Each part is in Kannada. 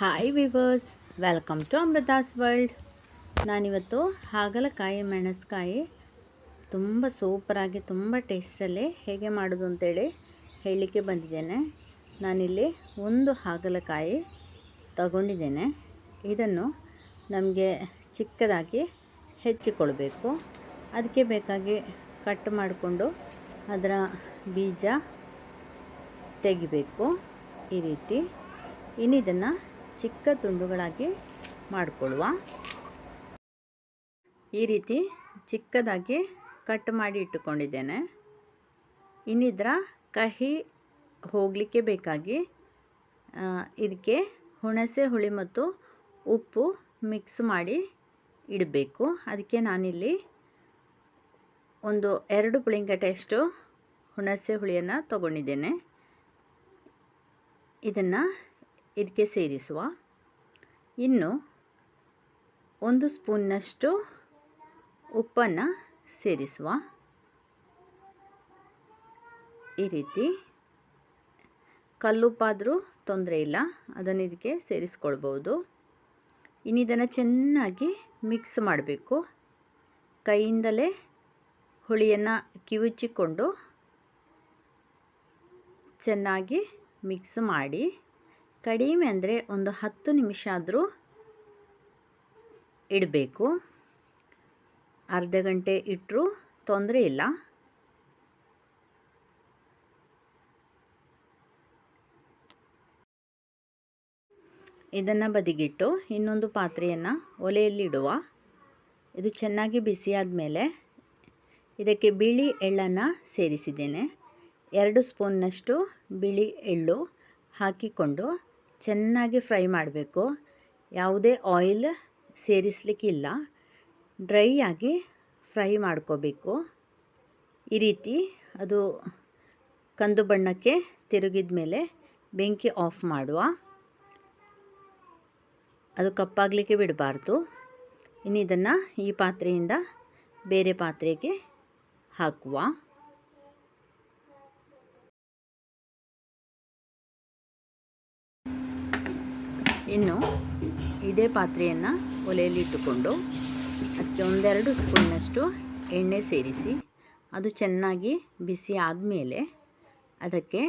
Hi viewers welcome to Amrutha's world ನಾನಿವತ್ತು ಹಾಗಲಕಾಯಿ ಮೆಣಸ್ಕಾಯಿ ತುಂಬ ಸೂಪರಾಗಿ ತುಂಬ ಟೇಸ್ಟಲ್ಲಿ ಹೇಗೆ ಮಾಡೋದು ಅಂತೇಳಿ ಹೇಳಲಿಕ್ಕೆ ಬಂದಿದ್ದೇನೆ. ನಾನಿಲ್ಲಿ ಒಂದು ಹಾಗಲಕಾಯಿ ತಗೊಂಡಿದ್ದೇನೆ. ಇದನ್ನು ನಮಗೆ ಚಿಕ್ಕದಾಗಿ ಹೆಚ್ಚಿಕೊಳ್ಬೇಕು. ಅದಕ್ಕೆ ಬೇಕಾಗಿ ಕಟ್ ಮಾಡಿಕೊಂಡು ಅದರ ಬೀಜ ತೆಗಿಬೇಕು ಈ ರೀತಿ. ಇನ್ನು ಇದನ್ನು ಚಿಕ್ಕ ತುಂಡುಗಳಾಗಿ ಮಾಡಿಕೊಳ್ಳುವ. ಈ ರೀತಿ ಚಿಕ್ಕದಾಗಿ ಕಟ್ ಮಾಡಿ ಇಟ್ಟುಕೊಂಡಿದ್ದೇನೆ. ಇನ್ನಿದ್ರ ಕಹಿ ಹೋಗಲಿಕ್ಕೆ ಬೇಕಾಗಿ ಇದಕ್ಕೆ ಹುಣಸೆ ಹುಳಿ ಮತ್ತು ಉಪ್ಪು ಮಿಕ್ಸ್ ಮಾಡಿ ಇಡಬೇಕು. ಅದಕ್ಕೆ ನಾನಿಲ್ಲಿ ಒಂದು ಎರಡು ಪುಳಿಂಗಟೆಯಷ್ಟು ಹುಣಸೆ ಹುಳಿಯನ್ನು ತಗೊಂಡಿದ್ದೇನೆ. ಇದನ್ನು ಇದಕ್ಕೆ ಸೇರಿಸುವ. ಇನ್ನು ಒಂದು ಸ್ಪೂನ್ನಷ್ಟು ಉಪ್ಪನ್ನು ಸೇರಿಸುವ. ಈ ರೀತಿ ಕಲ್ಲುಪ್ಪಾದರೂ ತೊಂದರೆ ಇಲ್ಲ, ಅದನ್ನು ಇದಕ್ಕೆ ಸೇರಿಸ್ಕೊಳ್ಬೋದು. ಇನ್ನು ಇದನ್ನು ಚೆನ್ನಾಗಿ ಮಿಕ್ಸ್ ಮಾಡಬೇಕು. ಕೈಯಿಂದಲೇ ಹುಳಿಯನ್ನು ಕಿವುಚಿಕೊಂಡು ಚೆನ್ನಾಗಿ ಮಿಕ್ಸ್ ಮಾಡಿ ಕಡಿಮೆ ಅಂದರೆ ಒಂದು ಹತ್ತು ನಿಮಿಷ ಆದರೂ ಇಡಬೇಕು. ಅರ್ಧ ಗಂಟೆ ಇಟ್ಟರೂ ತೊಂದರೆ ಇಲ್ಲ. ಇದನ್ನು ಬದಿಗಿಟ್ಟು ಇನ್ನೊಂದು ಪಾತ್ರೆಯನ್ನು ಒಲೆಯಲ್ಲಿ ಇಡುವ. ಇದು ಚೆನ್ನಾಗಿ ಬಿಸಿಯಾದ ಮೇಲೆ ಇದಕ್ಕೆ ಬಿಳಿ ಎಳ್ಳನ್ನು ಸೇರಿಸಿದ್ದೇನೆ. ಎರಡು ಸ್ಪೂನ್ನಷ್ಟು ಬಿಳಿ ಎಳ್ಳು ಹಾಕಿಕೊಂಡು ಚೆನ್ನಾಗಿ ಫ್ರೈ ಮಾಡಬೇಕು. ಯಾವುದೇ ಆಯಿಲ್ ಸೇರಿಸಲಿಕ್ಕಿಲ್ಲ ಡ್ರೈ ಆಗಿ ಫ್ರೈ ಮಾಡ್ಕೋಬೇಕು. ಈ ರೀತಿ ಅದು ಕಂದು ಬಣ್ಣಕ್ಕೆ ತಿರುಗಿದ ಮೇಲೆ ಬೆಂಕಿ ಆಫ್ ಮಾಡುವ. ಅದು ಕಪ್ಪಾಗಲಿಕ್ಕೆ ಬಿಡಬಾರ್ದು. ಇನ್ನು ಇದನ್ನು ಈ ಪಾತ್ರೆಯಿಂದ ಬೇರೆ ಪಾತ್ರೆಗೆ ಹಾಕುವ. ಇನ್ನು ಇದೇ ಪಾತ್ರೆಯನ್ನು ಒಲೆಯಲ್ಲಿ ಇಟ್ಟುಕೊಂಡು ಅದಕ್ಕೆ ಒಂದೆರಡು ಸ್ಪೂನ್ನಷ್ಟು ಎಣ್ಣೆ ಸೇರಿಸಿ, ಅದು ಚೆನ್ನಾಗಿ ಬಿಸಿ ಆದಮೇಲೆ ಅದಕ್ಕೆ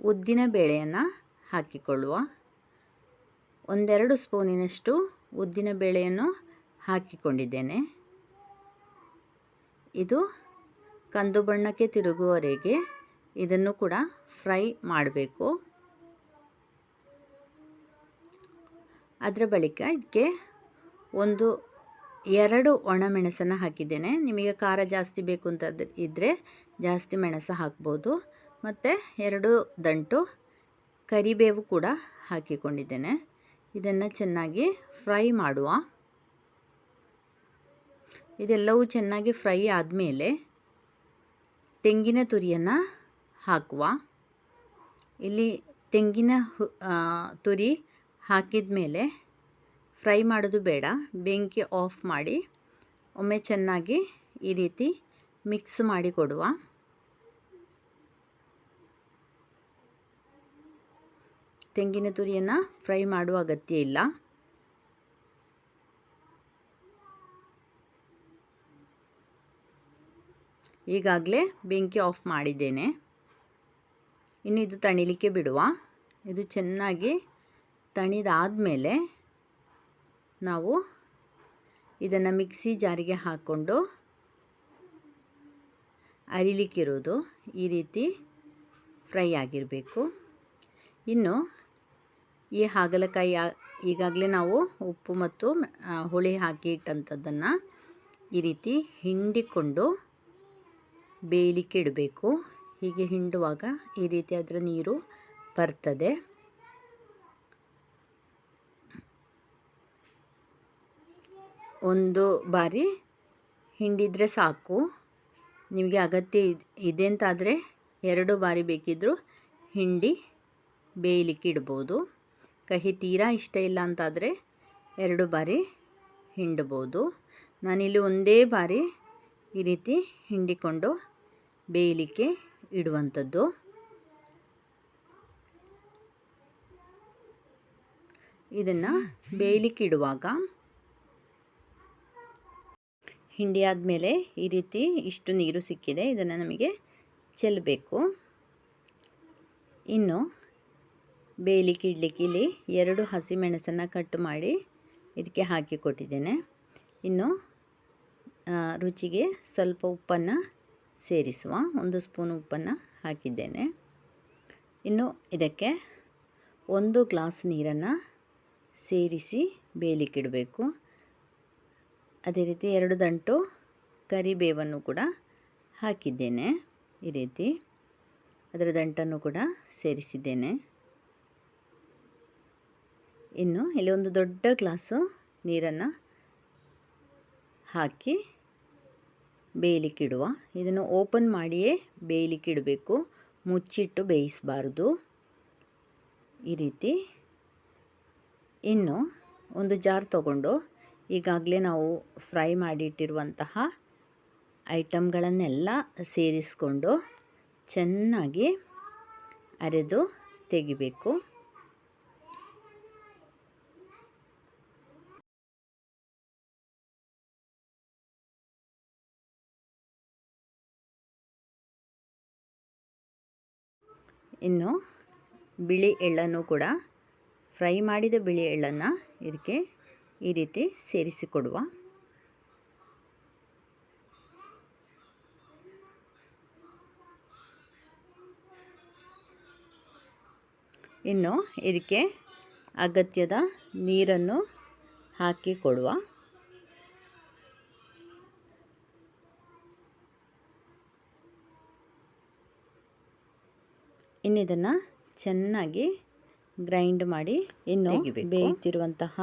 ಉದ್ದಿನ ಬೇಳೆಯನ್ನು ಹಾಕಿಕೊಳ್ಳುವ. ಒಂದೆರಡು ಸ್ಪೂನಿನಷ್ಟು ಉದ್ದಿನ ಬೇಳೆಯನ್ನು ಹಾಕಿಕೊಂಡಿದ್ದೇನೆ. ಇದು ಕಂದು ಬಣ್ಣಕ್ಕೆ ತಿರುಗುವವರೆಗೆ ಇದನ್ನು ಕೂಡ ಫ್ರೈ ಮಾಡಬೇಕು. ಅದರ ಬಳಿಕ ಇದಕ್ಕೆ ಒಂದು ಎರಡು ಒಣಮೆಣಸನ್ನು ಹಾಕಿದ್ದೇನೆ. ನಿಮಗೆ ಖಾರ ಜಾಸ್ತಿ ಬೇಕು ಅಂತ ಇದ್ದರೆ ಜಾಸ್ತಿ ಮೆಣಸು ಹಾಕ್ಬೋದು. ಮತ್ತು ಎರಡು ದಂಟು ಕರಿಬೇವು ಕೂಡ ಹಾಕಿಕೊಂಡಿದ್ದೇನೆ. ಇದನ್ನು ಚೆನ್ನಾಗಿ ಫ್ರೈ ಮಾಡುವ. ಇದೆಲ್ಲವೂ ಚೆನ್ನಾಗಿ ಫ್ರೈ ಆದಮೇಲೆ ತೆಂಗಿನ ತುರಿಯನ್ನು ಹಾಕುವ. ಇಲ್ಲಿ ತೆಂಗಿನ ತುರಿ ಹಾಕಿದ ಮೇಲೆ ಫ್ರೈ ಮಾಡೋದು ಬೇಡ. ಬೆಂಕಿ ಆಫ್ ಮಾಡಿ ಒಮ್ಮೆ ಚೆನ್ನಾಗಿ ಈ ರೀತಿ ಮಿಕ್ಸ್ ಮಾಡಿ ಕೊಡುವ. ತೆಂಗಿನ ತುರಿಯನ್ನು ಫ್ರೈ ಮಾಡುವ ಅಗತ್ಯ ಇಲ್ಲ. ಈಗಾಗಲೇ ಬೆಂಕಿ ಆಫ್ ಮಾಡಿದ್ದೇನೆ. ಇನ್ನು ಇದು ತಣಿಲಿಕ್ಕೆ ಬಿಡುವ. ಇದು ಚೆನ್ನಾಗಿ ತಣಿದಾದಮೇಲೆ ನಾವು ಇದನ್ನು ಮಿಕ್ಸಿ ಜಾರಿಗೆ ಹಾಕ್ಕೊಂಡು ಅರಿಲಿಕ್ಕಿರೋದು ಈ ರೀತಿ ಫ್ರೈ ಆಗಿರಬೇಕು. ಇನ್ನು ಈ ಹಾಗಲಕಾಯಿ ಈಗಾಗಲೇ ನಾವು ಉಪ್ಪು ಮತ್ತು ಹುಳಿ ಹಾಕಿ ಇಟ್ಟಂಥದ್ದನ್ನು ಈ ರೀತಿ ಹಿಂಡಿಕೊಂಡು ಬೇಯಲಿಕ್ಕೆ ಇಡಬೇಕು. ಹೀಗೆ ಹಿಂಡುವಾಗ ಈ ರೀತಿ ಅದರ ನೀರು ಬರ್ತದೆ. ಒಂದು ಬಾರಿ ಹಿಂಡಿದರೆ ಸಾಕು. ನಿಮಗೆ ಅಗತ್ಯ ಇದೆ ಅಂತಾದರೆ ಎರಡು ಬಾರಿ ಬೇಕಿದ್ದರೂ ಹಿಂಡಿ ಬೇಯಲಿಕ್ಕೆ ಇಡ್ಬೋದು. ಕಹಿ ತೀರಾ ಇಷ್ಟ ಇಲ್ಲ ಅಂತಾದರೆ ಎರಡು ಬಾರಿ ಹಿಂಡ್ಬೋದು. ನಾನಿಲ್ಲಿ ಒಂದೇ ಬಾರಿ ಈ ರೀತಿ ಹಿಂಡಿಕೊಂಡು ಬೇಯಲಿಕ್ಕೆ ಇಡುವಂಥದ್ದು. ಇದನ್ನು ಬೇಯಲಿಕ್ಕೆ ಇಡುವಾಗ ಹಿಂಡಿ ಆದಮೇಲೆ ಈ ರೀತಿ ಇಷ್ಟು ನೀರು ಸಿಕ್ಕಿದೆ. ಇದನ್ನು ನಮಗೆ ಚೆಲ್ಲಬೇಕು ಇನ್ನು ಬೇಯಲಿಕ್ಕೆ ಇಡಲಿಕ್ಕೆ ಇಲ್ಲಿ ಎರಡು ಹಸಿಮೆಣಸನ್ನು ಕಟ್ ಮಾಡಿ ಇದಕ್ಕೆ ಹಾಕಿ ಕೊಟ್ಟಿದ್ದೇನೆ. ಇನ್ನು ರುಚಿಗೆ ಸ್ವಲ್ಪ ಉಪ್ಪನ್ನು ಸೇರಿಸುವ. ಒಂದು ಸ್ಪೂನ್ ಉಪ್ಪನ್ನು ಹಾಕಿದ್ದೇನೆ. ಇನ್ನು ಇದಕ್ಕೆ ಒಂದು ಗ್ಲಾಸ್ ನೀರನ್ನು ಸೇರಿಸಿ ಬೇಯಲಿಕ್ಕಿಡಬೇಕು ಅದೇ ರೀತಿ ಎರಡು ದಂಟು ಕರಿಬೇವನ್ನು ಕೂಡ ಹಾಕಿದ್ದೇನೆ ಈ ರೀತಿ. ಅದರ ದಂಟನ್ನು ಕೂಡ ಸೇರಿಸಿದ್ದೇನೆ. ಇನ್ನು ಇಲ್ಲಿ ಒಂದು ದೊಡ್ಡ ಗ್ಲಾಸು ನೀರನ್ನು ಹಾಕಿ ಬೇಯಲಿಕ್ಕಿಡುವ. ಇದನ್ನು ಓಪನ್ ಮಾಡಿಯೇ ಬೇಯಲಿಕ್ಕಿಡಬೇಕು. ಮುಚ್ಚಿಟ್ಟು ಬೇಯಿಸಬಾರ್ದು. ಈ ರೀತಿ ಇನ್ನು ಒಂದು ಜಾರ್ ತಗೊಂಡು ಈಗಾಗಲೇ ನಾವು ಫ್ರೈ ಮಾಡಿಟ್ಟಿರುವಂತಹ ಐಟಮ್ಗಳನ್ನೆಲ್ಲ ಸೇರಿಸ್ಕೊಂಡು ಚೆನ್ನಾಗಿ ಅರೆದು ತೆಗಿಬೇಕು. ಇನ್ನು ಬಿಳಿ ಎಳ್ಳನ್ನು ಕೂಡ ಫ್ರೈ ಮಾಡಿದ ಬಿಳಿ ಎಳ್ಳನ್ನು ಇದಕ್ಕೆ ಈ ರೀತಿ ಸೇರಿಸಿಕೊಡುವ ಇನ್ನು ಇದಕ್ಕೆ ಅಗತ್ಯದ ನೀರನ್ನು ಹಾಕಿ ಕೊಡುವ. ಇನ್ನಿದನ್ನು ಚೆನ್ನಾಗಿ ಗ್ರೈಂಡ್ ಮಾಡಿ ಇನ್ನು ಬೇಯುತ್ತಿರುವಂತಹ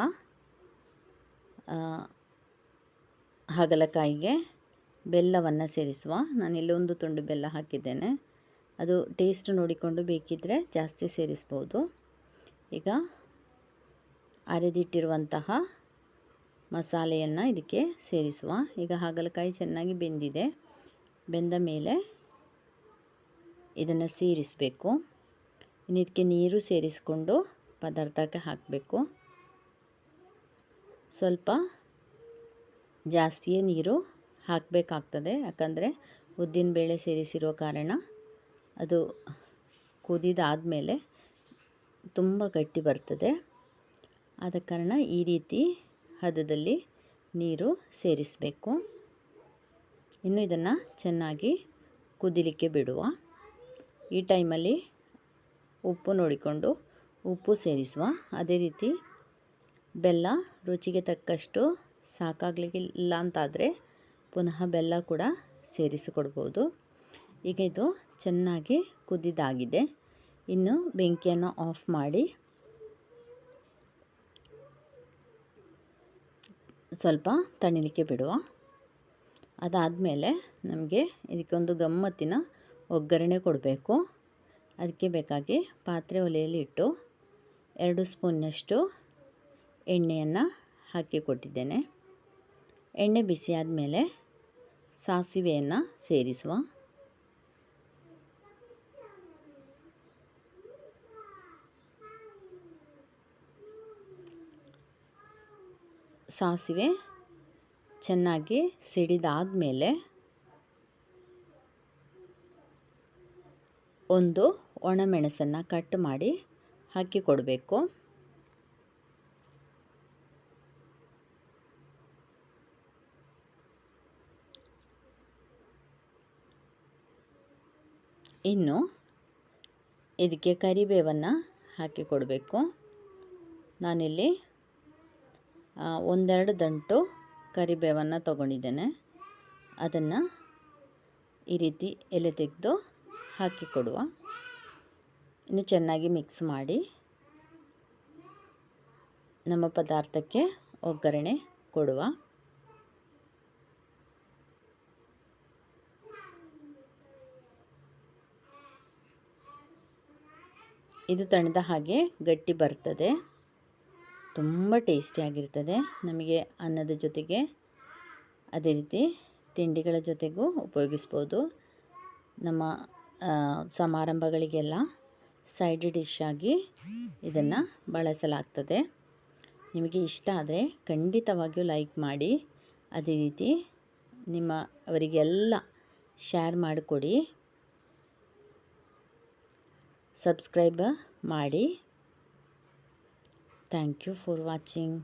ಹಾಗಲಕಾಯಿಗೆ ಬೆಲ್ಲವನ್ನು ಸೇರಿಸುವ. ನಾನಿಲ್ಲಿ ಒಂದು ತುಂಡು ಬೆಲ್ಲ ಹಾಕಿದ್ದೇನೆ. ಅದು ಟೇಸ್ಟ್ ನೋಡಿಕೊಂಡು ಬೇಕಿದ್ದರೆ ಜಾಸ್ತಿ ಸೇರಿಸ್ಬೋದು. ಈಗ ಅರೆದಿಟ್ಟಿರುವಂತಹ ಮಸಾಲೆಯನ್ನು ಇದಕ್ಕೆ ಸೇರಿಸುವ. ಈಗ ಹಾಗಲಕಾಯಿ ಚೆನ್ನಾಗಿ ಬೆಂದಿದೆ. ಬೆಂದ ಮೇಲೆ ಇದನ್ನು ಸೇರಿಸಬೇಕು. ಇದಕ್ಕೆ ನೀರು ಸೇರಿಸಿಕೊಂಡು ಪದಾರ್ಥಕ್ಕೆ ಹಾಕಬೇಕು. ಸ್ವಲ್ಪ ಜಾಸ್ತಿಯೇ ನೀರು ಹಾಕಬೇಕಾಗ್ತದೆ. ಯಾಕಂದರೆ ಉದ್ದಿನಬೇಳೆ ಸೇರಿಸಿರೋ ಕಾರಣ ಅದು ಕುದಿದಾದಮೇಲೆ ತುಂಬ ಗಟ್ಟಿ ಬರ್ತದೆ. ಆದ ಕಾರಣ ಈ ರೀತಿ ಹದದಲ್ಲಿ ನೀರು ಸೇರಿಸಬೇಕು. ಇನ್ನು ಇದನ್ನು ಚೆನ್ನಾಗಿ ಕುದಿಲಿಕ್ಕೆ ಬಿಡುವ. ಈ ಟೈಮಲ್ಲಿ ಉಪ್ಪು ನೋಡಿಕೊಂಡು ಉಪ್ಪು ಸೇರಿಸುವ. ಅದೇ ರೀತಿ ಬೆಲ್ಲ ರುಚಿಗೆ ತಕ್ಕಷ್ಟು ಸಾಕಾಗಲಿಕ್ಕಿಲ್ಲ ಅಂತಾದರೆ ಪುನಃ ಬೆಲ್ಲ ಕೂಡ ಸೇರಿಸಿಕೊಡ್ಬೋದು. ಈಗ ಇದು ಚೆನ್ನಾಗಿ ಕುದಿದಾಗಿದೆ. ಇನ್ನು ಬೆಂಕಿಯನ್ನು ಆಫ್ ಮಾಡಿ ಸ್ವಲ್ಪ ತಣಿಲಿಕ್ಕೆ ಬಿಡುವ. ಅದಾದಮೇಲೆ ನಮಗೆ ಇದಕ್ಕೊಂದು ಗಮ್ಮತ್ತಿನ ಒಗ್ಗರಣೆ ಕೊಡಬೇಕು. ಅದಕ್ಕೆ ಬೇಕಾಗಿ ಪಾತ್ರೆ ಒಲೆಯಲ್ಲಿ ಇಟ್ಟು ಎರಡು ಸ್ಪೂನ್ನಷ್ಟು ಎಣ್ಣೆಯನ್ನು ಹಾಕಿ ಕೊಟ್ಟಿದ್ದೇನೆ. ಎಣ್ಣೆ ಬಿಸಿ ಆದಮೇಲೆ ಸಾಸಿವೆಯನ್ನು ಸೇರಿಸುವ. ಸಾಸಿವೆ ಚೆನ್ನಾಗಿ ಸಿಡಿದಾದ ಮೇಲೆ ಒಂದು ಒಣಮೆಣಸನ್ನು ಕಟ್ ಮಾಡಿ ಹಾಕಿ ಇನ್ನು ಇದಕ್ಕೆ ಕರಿಬೇವನ್ನು ಹಾಕಿ ಕೊಡಬೇಕು. ನಾನಿಲ್ಲಿ ಒಂದೆರಡು ದಂಟು ಕರಿಬೇವನ್ನು ತಗೊಂಡಿದ್ದೇನೆ. ಅದನ್ನು ಈ ರೀತಿ ಎಲೆ ತೆಗೆದು ಹಾಕಿ ಕೊಡುವ. ಇನ್ನು ಚೆನ್ನಾಗಿ ಮಿಕ್ಸ್ ಮಾಡಿ ನಮ್ಮ ಪದಾರ್ಥಕ್ಕೆ ಒಗ್ಗರಣೆ ಕೊಡುವ. ಇದು ತಣಿದ ಹಾಗೆ ಗಟ್ಟಿ ಬರ್ತದೆ. ತುಂಬ ಟೇಸ್ಟಿಯಾಗಿರ್ತದೆ ನಮಗೆ ಅನ್ನದ ಜೊತೆಗೆ ಅದೇ ರೀತಿ ತಿಂಡಿಗಳ ಜೊತೆಗೂ ಉಪಯೋಗಿಸ್ಬೋದು. ನಮ್ಮ ಸಮಾರಂಭಗಳಿಗೆಲ್ಲ ಸೈಡ್ ಡಿಶ್ ಆಗಿ ಇದನ್ನು ಬಳಸಲಾಗ್ತದೆ. ನಿಮಗೆ ಇಷ್ಟ ಆದರೆ ಖಂಡಿತವಾಗಿಯೂ ಲೈಕ್ ಮಾಡಿ, ಅದೇ ರೀತಿ ನಿಮ್ಮ ಅವರಿಗೆಲ್ಲ ಶೇರ್ ಮಾಡಿಕೊಡಿ. ಸಬ್ಸ್ಕ್ರೈಬ್ ಮಾಡಿ. Thank you for watching